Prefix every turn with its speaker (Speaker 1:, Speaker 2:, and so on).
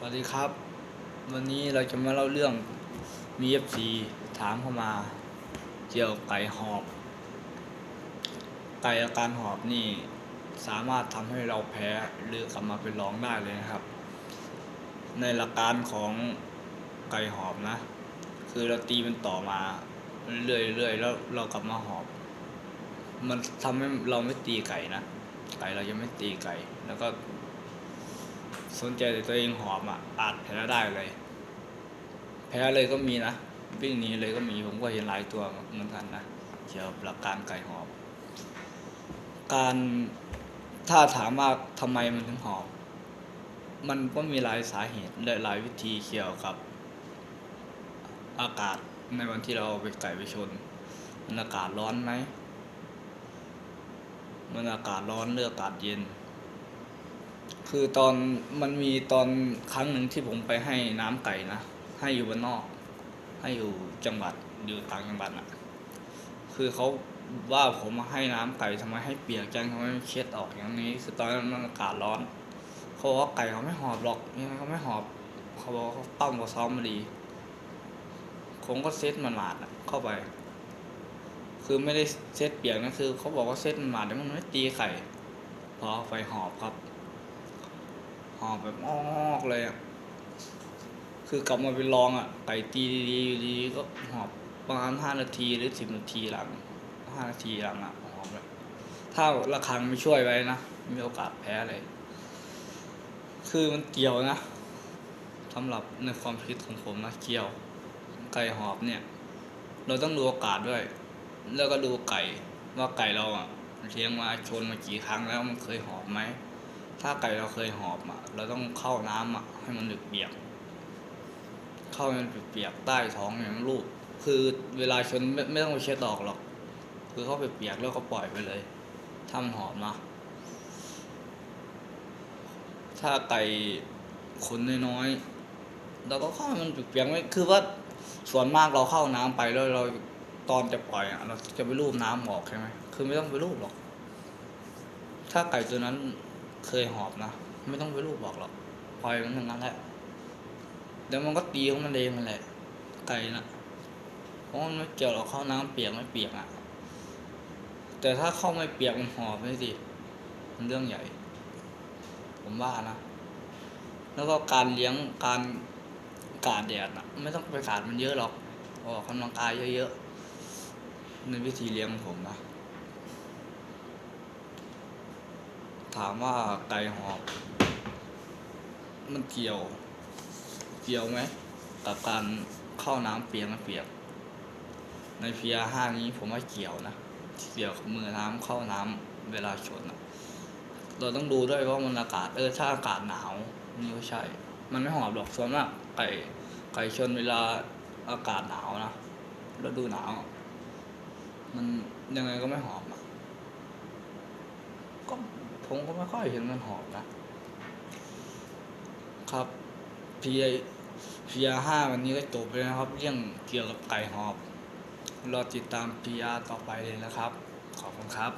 Speaker 1: สวัสดีครับ วันนี้เราจะมาเล่าเรื่องมีเอฟซีถามเข้ามา เกี่ยวกับไก่หอบ ไก่อาการหอบนี่สามารถทำให้เราแพ้หรือกลับมาเป็นร้องได้เลยนะครับ ในหลักการของไก่หอบนะ คือเราตีมันต่อมาเรื่อยๆแล้วเรากลับมาหอบ มันทำให้เราไม่ตีไก่นะไก่เราจะไม่ตีไก่แล้วก็ สนใจแต่ตัวเองหอมอะอาจแพ้ได้เลย แพ้เลยก็มีนะวิ่งหนีเลยก็มีผมก็เห็นหลายตัวเหมือนกันนะเกี่ยวกับหลักการไก่หอบ การถ้าถามว่าทำไมมันถึงหอบ มันก็มีหลายสาเหตุและหลายวิธีเกี่ยวกับ อากาศในวันที่เราเอาไปไก่ไปชนมันอากาศร้อนไหมมันอากาศร้อนหรืออากาศเย็น คือตอนมันมีตอนครั้งหนึ่งที่ผมไปให้น้ำไก่นะให้อยู่บ้านนอก ให้อยู่จังหวัดอยู่ต่างจังหวัดอะคือเขาว่าผมมาให้น้ำไก่ทำไมให้เปียกจังทำไมไม่เช็ดออกอย่างนี้ คือตอนนั้นมันอากาศร้อนเขาบอกว่าไก่เขาไม่หอบหรอกยังไงเขาไม่หอบเขาบอกเขาปั้มเขาซ้อมมาดีผมก็เซ็ตมันหมาดเข้าไป คือไม่ได้เซ็ตเปียกนะคือเขาบอกว่าเซ็ตมันหมาดแต่มันไม่ตีไข่พอไปหอบครับ หอบแบบออกเลยอะ คือกลับมาเป็นรองอะไก่ตีดีๆอยู่ดีก็หอบประมาณห้านาทีหรือสิบนาทีหลังห้านาทีหลังอะหอบเลยถ้าระฆังไม่ช่วยไว้นะมีโอกาสแพ้เลย คือมันเกี่ยวนะสำหรับในความคิดของผมนะเกี่ยว ไก่หอบเนี่ย เราต้องดูอากาศด้วย แล้วก็ดูไก่ว่าไก่เราอะเลี้ยงมาชนมากี่ครั้งแล้วมันเคยหอบไหม ถ้าไก่เราเคยหอบอะ เราต้องเข้าน้ำอะ ให้มันเปียกเข้ามันเปียกใต้ท้องอย่างนั้นลูกคือเวลาชนไม่ไม่ต้องไปเช็ดออกหรอก คือเข้าไปเปียกแล้วก็ปล่อยไปเลยถ้ามันหอมนะถ้าไก่ขนน้อยๆเราก็เข้ามันเปียกไม่คือว่าส่วนมากเราเข้าน้ำไปแล้วเราตอนจะปล่อยอะเราจะไปรูปน้ำออกใช่ไหมคือไม่ต้องไปรูปหรอก ถ้าไก่ตัวนั้น เคยหอบนะ ไม่ต้องไปรูปบอกหรอกปล่อยมันอย่างนั้นแหละเดี๋ยวมันก็ตีของมันเองมันแหละไก่นะเพราะมันไม่เกี่ยวหรอกเข้าน้ำเปียกไม่เปียกอะ แต่ถ้าเข้าไม่เปียกมันหอบไม่สิมันเรื่องใหญ่ ผมว่านะ แล้วก็การเลี้ยงการกาดแดดนะไม่ต้องไปกาดมันเยอะหรอกออกกำลังกายเยอะๆในวิธีเลี้ยงของผมนะ ถามว่าไก่หอบมันเกี่ยว เกี่ยวไหมกับการเข้าน้ำเปียกไม่เปียก ในเพียห้านี้ผมว่าเกี่ยวนะเกี่ยวกับมือน้ำเข้าน้ำเวลาชนอะเราต้องดูด้วยว่ามันอากาศเออถ้าอากาศหนาวนี่ก็ใช่ มันไม่หอบหรอกส่วนมากไก่ไก่ชนเวลาอากาศหนาวนะฤดูหนาว มันยังไงก็ไม่หอบอะ ผมก็ไม่ค่อยเห็นมันหอบนะครับพีไอพีอาห้าวันนี้ก็จบไปนะครับ เรื่องเกี่ยวกับไก่หอบ รอติดตามพีอาต่อไปเลยนะครับ ขอบคุณครับ